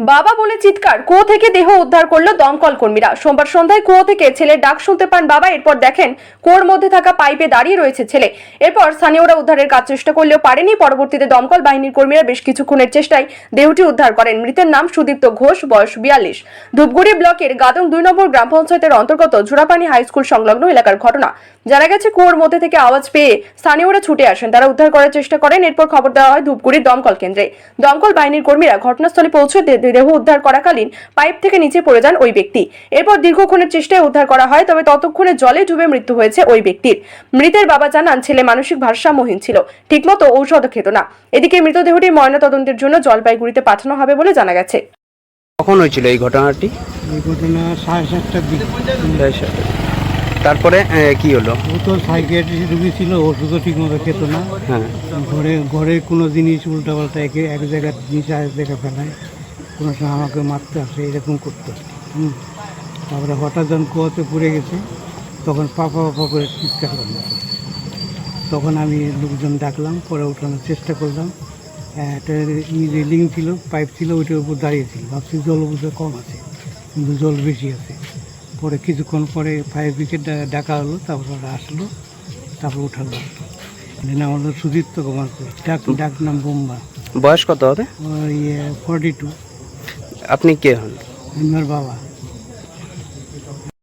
বাবা বলে চিৎকার, কুয়ো থেকে দেহ উদ্ধার করল দমকল কর্মীরা। সোমবার সন্ধ্যায় কুয়ো থেকে ছেলের ডাক শুনতে পান বাবা, এরপর দেখেন কুয়োর মধ্যে থাকা পাইপে দাঁড়িয়ে রয়েছে ছেলে। এরপর স্থানীয়রা উদ্ধারের কাজ চেষ্টা করলেও পারেনি, পরবর্তীতে দমকল বাহিনীর কর্মীরা বেশ কিছুক্ষণের চেষ্টায় দেহটি উদ্ধার করেন। মৃতের নাম সুদীপ্ত ঘোষ, বয়স বিয়াল্লিশ। ধূপগুড়ি ব্লকের গাদং দুই নম্বর গ্রাম পঞ্চায়েতের অন্তর্গত ঝুড়াপানি হাই স্কুল সংলগ্ন এলাকার ঘটনা। জানা গেছে কুয়োর মধ্যে থেকে আওয়াজ পেয়ে স্থানীয়রা ছুটে আসেন। তারা উদ্ধার করার চেষ্টা করেন। এরপর খবর দেওয়া হয় ধূপগুড়ির দমকল কেন্দ্রে। দমকল বাহিনীর কর্মীরা ঘটনাস্থলে পৌঁছে দেহ উদ্ধার করাকালীন পাইপ থেকে নিচে পড়ে যান ওই ব্যক্তি। এরপর দীর্ঘক্ষণের চেষ্টায় উদ্ধার করা হয় তবে ততক্ষণে জলে ডুবে মৃত্যু হয়েছে ওই ব্যক্তির। মৃতের বাবা জানান ছেলে মানসিক ভারসাম্যহীন ছিল। ঠিকমতো ঔষধ খেত না। এদিকে মৃতদেহটি ময়নাতদন্তের জন্য জলপাইগুড়িতে পাঠানো হবে বলে জানা গেছে। কখন হয়েছিল এই ঘটনাটি? এই ঘটনা সাড়ে সাতটার দিকে। তারপরে কি হলো? ও তো সাইকিয়াট্রিস্ট রুগী ছিল ওষুধও ঠিক মতো খেত না। হ্যাঁ। ঘরে ঘরে কোনো জিনিস উল্টাপাল্টা একে এক জায়গার জিনিস আরেক জায়গায় ফেলায়। কোনো সময় আমাকে মারতে আসে এরকম করতো। হুম। তারপরে হঠাৎ যখন কুয়াতে পড়ে গেছে তখন পাপা পাপা করে চিৎকার করল। তখন আমি লোকজন ডাকলাম পরে ওঠানোর চেষ্টা করলাম। একটা রেলিং ছিল পাইপ ছিল ওইটার উপর দাঁড়িয়েছিল ভাবছি জল বুঝে কম আছে কিন্তু জল বেশি আছে। পরে কিছুক্ষণ পরে ফায়ার ব্রিগেড ডাকা হলো তারপর ওরা আসলো তারপর উঠালো। নাম হলো সুদীপ্ত কুমার ডাক ডাক নাম বোম্বা। বয়স কত হবে? ওই ফর্টি টু আপনি কে হন? আমার বাবা।